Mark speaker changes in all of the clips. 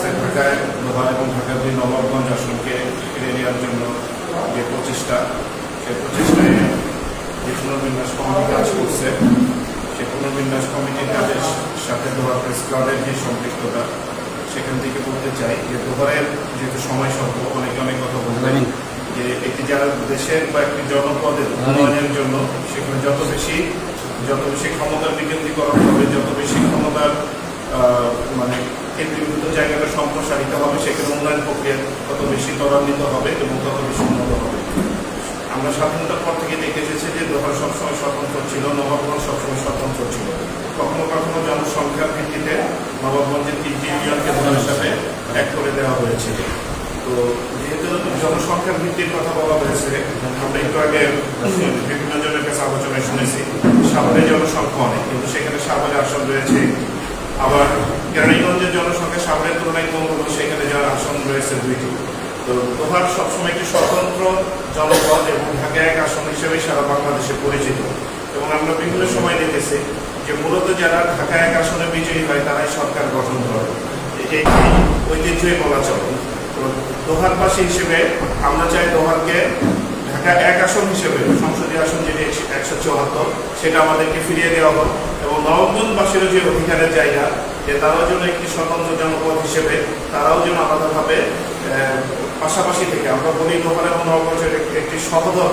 Speaker 1: সে ঢাকায় দোহার এবং ঢাকার দুই নবাবগঞ্জ আসনকে ফিরে নেওয়ার জন্য যে প্রচেষ্টা সেই প্রচেষ্টায় যে পুনর্বিন্যাস কমিটি কাজ করছে সেই পুনর্বিন্যাস কমিটির কাজের সাথে দোহার প্রেস যে সম্পৃক্ততা সেখান থেকে বলতে চাই যে দোহারের যেহেতু সময় স্বল্প অনেকে অনেক কথা বলবেন যে একটি যারা দেশের বা একটি জনপদের উন্নয়নের জন্য সেখানে যত বেশি যত বেশি ক্ষমতার বিকেন্দ্রীকরণ হবে যত বেশি ক্ষমতার আহ, মানে কেন্দ্রীভূত জায়গাটা সম্প্রসারিত হবে সেখানে উন্নয়ন প্রক্রিয়া তত বেশি ত্বরান্বিত হবে এবং তত বেশি উন্নত হবে। আমরা স্বাধীনতার পর থেকে দেখে এসেছি যে দোহার সবসময় স্বতন্ত্র ছিল নবাবগঞ্জ সবসময় স্বতন্ত্র ছিল। কখনো কখনো জনসংখ্যার ভিত্তিতে নবাবগঞ্জের তিনটি ইউনিয়নকে দোহার হিসাবে এক করে দেওয়া হয়েছিল তো যেহেতু জনসংখ্যার ভিত্তির কথা বলা হয়েছে, আমরা একটু আগে বিভিন্ন জনের কাছে আলোচনায় শুনেছি, সাভারে জনসংখ্যা অনেক, কিন্তু সেখানে সাভারে আসন রয়েছে। আবার কেরানীগঞ্জের জনসংখ্যা সাভারের তুলনায় কম হলেও সেখানে যার আসন রয়েছে দুইটি। দোহার সবসময় একটি স্বতন্ত্র জনপদ এবং ঢাকা এক আসন হিসেবে সারা বাংলাদেশে পরিচিত। এবং আমরা বিভিন্ন সময় দেখেছি যে মূলত যারা ঢাকা এক আসনে বিজয়ী হয়, তারাই সরকার গঠন করে। এটি ঐতিহ্যই বলা চলে। তো দোহারবাসী হিসেবে আমরা চাই দোহারকে ঢাকা এক আসন হিসেবে, সংসদীয় আসন যেটি একশো চুয়াত্তর, সেটা আমাদেরকে ফিরিয়ে দেওয়া হোক। এবং নবগঞ্জবাসীরও যে অধিকারের জায়গা, যে তারাও যেন একটি স্বতন্ত্র জনপদ হিসেবে, তারাও যেন আলাদাভাবে পাশাপাশি থেকে আমরা বলি দোহার এবং নবগঞ্জের একটি- সহদর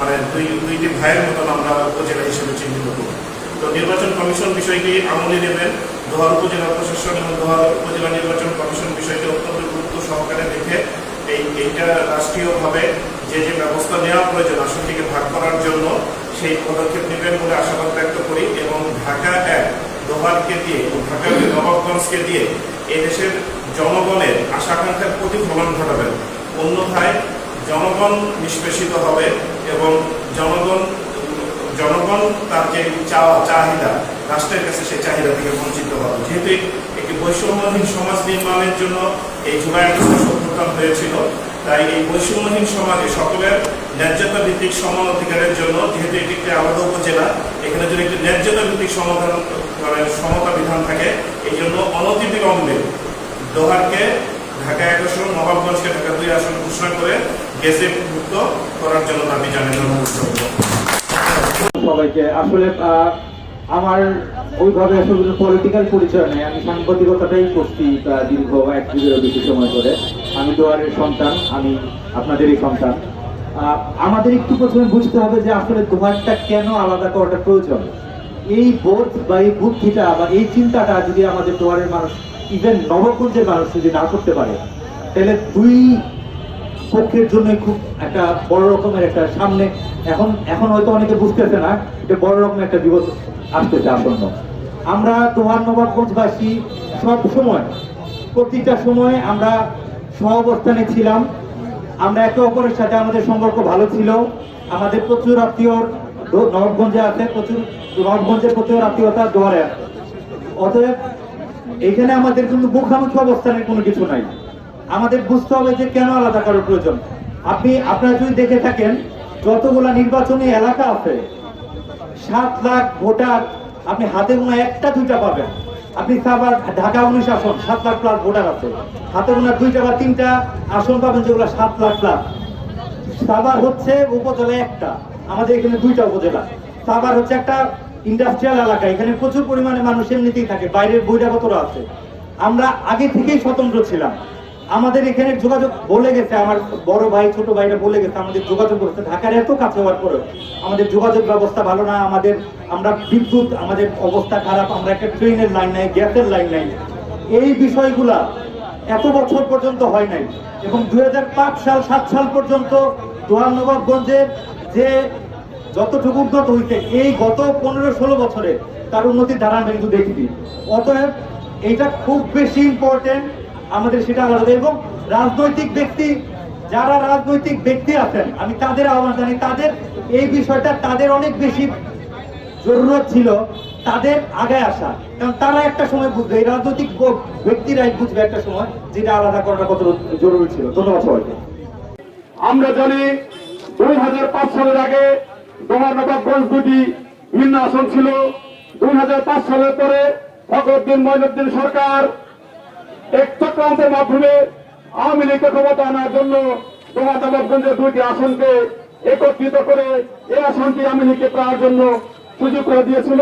Speaker 1: মানে দুই দুইটি ভাইয়ের মতন আমরা উপজেলা হিসেবে চিহ্নিত করি তো নির্বাচন কমিশন বিষয়টি আমলে নেবেন। দোহার উপজেলা প্রশাসন এবং দোহার উপজেলা নির্বাচন কমিশন বিষয়টি অত্যন্ত গুরুত্ব সহকারে দেখে এই এইটা রাষ্ট্রীয়ভাবে যে যে ব্যবস্থা নেওয়া প্রয়োজন আসনটিকে ভাগ করার জন্য সেই পদক্ষেপ নেবেন বলে আশাবাদ ব্যক্ত করি এবং ঢাকা এক দোহারকে দিয়ে ও ঢাকা নবাবগঞ্জকে দিয়ে এদেশের দেশের জনগণের আশা আকাঙ্ক্ষার প্রতিফলন ঘটাবেন। অন্যথায় জনগণ নিষ্পেষিত হবে এবং জনগণ জনগণ তার যে চাওয়া চাহিদা, রাষ্ট্রের কাছে সেই চাহিদা থেকে বঞ্চিত হবে। যেহেতু একটি বৈষম্যহীন সমাজ নির্মাণের জন্য এই জুলাই সভ্যতান হয়েছিল। তাই এই বৈষম্যহীন সমাজে সকলের ন্যায্যতা ভিত্তিক সমান অধিকারের জন্য, যেহেতু এটি একটি আলাদা উপজেলা, এখানে যদি একটি ন্যায্যতা ভিত্তিক সমাধান মানে সমতা বিধান থাকে, এই জন্য অনতিবিলম্বে দোহারকে, ঢাকা এক আসন, নবাবগঞ্জকে ঢাকা দুই আসন ঘোষণা করে গেজেট মুক্ত করার জন্য দাবি জানিয়ে
Speaker 2: সবাইকে আসলে আমার ওইভাবে আসলে পলিটিক্যাল পরিচয় নেই, আমি সাংবাদিকতাটাই করছি দীর্ঘ এক যুগেরও বেশি সময় ধরে। আমি দোয়ারের সন্তান, আমি আপনাদেরই সন্তান। আমাদের একটু প্রথমে বুঝতে হবে যে আসলে দোয়ারটা কেন আলাদা করাটা প্রয়োজন। এই বোধ বা এই বুদ্ধিটা বা এই চিন্তাটা যদি আমাদের দোয়ারের মানুষ ইভেন নবগঞ্জের মানুষ যদি না করতে পারে, তাহলে দুই পক্ষের জন্য খুব একটা বড় রকমের একটা সামনে। এখন এখন হয়তো অনেকে বুঝতেছে না যে বড় রকমের একটা বিপদ আসতেছে আসন্ন। আমরা তোমার নবাবগঞ্জবাসী সব সময়, প্রতিটা সময় আমরা সহাবস্থানে ছিলাম। আমরা একে অপরের সাথে আমাদের সম্পর্ক ভালো ছিল। আমাদের প্রচুর আত্মীয় নবাবগঞ্জে আছে, প্রচুর নবাবগঞ্জের প্রচুর আত্মীয়তা দোয়ারে আছে। অতএব এখানে আমাদের কিন্তু মুখামুখি অবস্থানের কোনো কিছু নাই। আমাদের বুঝতে হবে যে কেন আলাদা করার প্রয়োজন। আপনি, আপনারা যদি দেখে থাকেন, যতগুলা নির্বাচনী এলাকা আছে, সাত লাখ ভোটার, আপনি হাতে গোনা একটা দুইটা পাবেন। আপনি আবার ঢাকা উনিশ আসন সাত লাখ প্লাস ভোটার আছে। হাতে গোনা দুইটা বা তিনটা আসন পাবেন যেগুলো সাত লাখ প্লাস সাবার হচ্ছে উপজেলা একটা, আমাদের এখানে দুইটা উপজেলা। সাবার হচ্ছে একটা ইন্ডাস্ট্রিয়াল এলাকা, এখানে প্রচুর পরিমাণে মানুষ এমনিতেই থাকে, বাইরের বৈরাগতরা আছে। আমরা আগে থেকেই স্বতন্ত্র ছিলাম। আমাদের এখানে যোগাযোগ বলে গেছে, আমার বড় ভাই, ছোট ভাইরা বলে গেছে, আমাদের যোগাযোগ ব্যবস্থা ঢাকার এত কাছে হওয়ার পরেও আমাদের যোগাযোগ ব্যবস্থা ভালো না, আমাদের, আমরা বিদ্যুৎ, আমাদের অবস্থা খারাপ, আমরা একটা ট্রেনের লাইন নাই, গ্যাসের লাইন নাই। এই বিষয়গুলা এত বছর পর্যন্ত হয় নাই। এবং দু হাজার পাঁচ সাল, সাত সাল পর্যন্ত দোয়ার নবাবগঞ্জের যে যতটুকু উন্নত হইছে এই গত পনেরো ষোলো বছরে তার উন্নতির ধারা কিন্তু দেখিনি। অতএব এইটা খুব বেশি ইম্পর্টেন্ট আমাদের সেটা আলাদা। এবং রাজনৈতিক ব্যক্তি, যারা রাজনৈতিক ব্যক্তি আছেন, আমি তাদের আহ্বান জানি তাদের এই বিষয়টা তাদের অনেক বেশি জরুরত ছিল, তাদের আগে আসা। কারণ তারা একটা সময় বুঝবে, এই রাজনৈতিক ব্যক্তিরাই বুঝবে একটা সময় যেটা আলাদা করাটা কত জরুরি ছিল। ধন্যবাদ সবাইকে।
Speaker 3: আমরা জানি দুই হাজার পাঁচ সালের আগে ডোমার নবাবগঞ্জ দুটি ভিন্ন আসন ছিল। দুই হাজার পাঁচ সালের পরে ফখরুদ্দিন মঈনুদ্দিন সরকার এক মাধ্যমে আওয়ামী লীগকে ক্ষমতা আনার জন্য ডোমার নবাবগঞ্জের দুইটি আসনকে একত্রিত করে এই আসনটি আওয়ামী লীগকে পাওয়ার জন্য সুযোগ করে দিয়েছিল।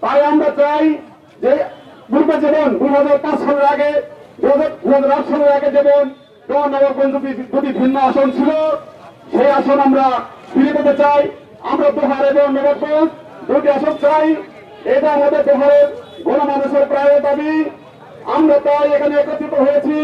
Speaker 3: তাই আমরা চাই যে পূর্বে যেমন দুই হাজার পাঁচ সালের আগে দু হাজার আট সালের আগে যেমন দুটি- দুটি ভিন্ন আসন ছিল, সেই আসন আমরা ফিরে পেতে চাই। আমরা দোহার এবং নবাবগঞ্জ দুটি আসন চাই। এটা আমাদের দোহারের গণমানুষের প্রায় দাবি। আমরা তাই এখানে একত্রিত হয়েছি।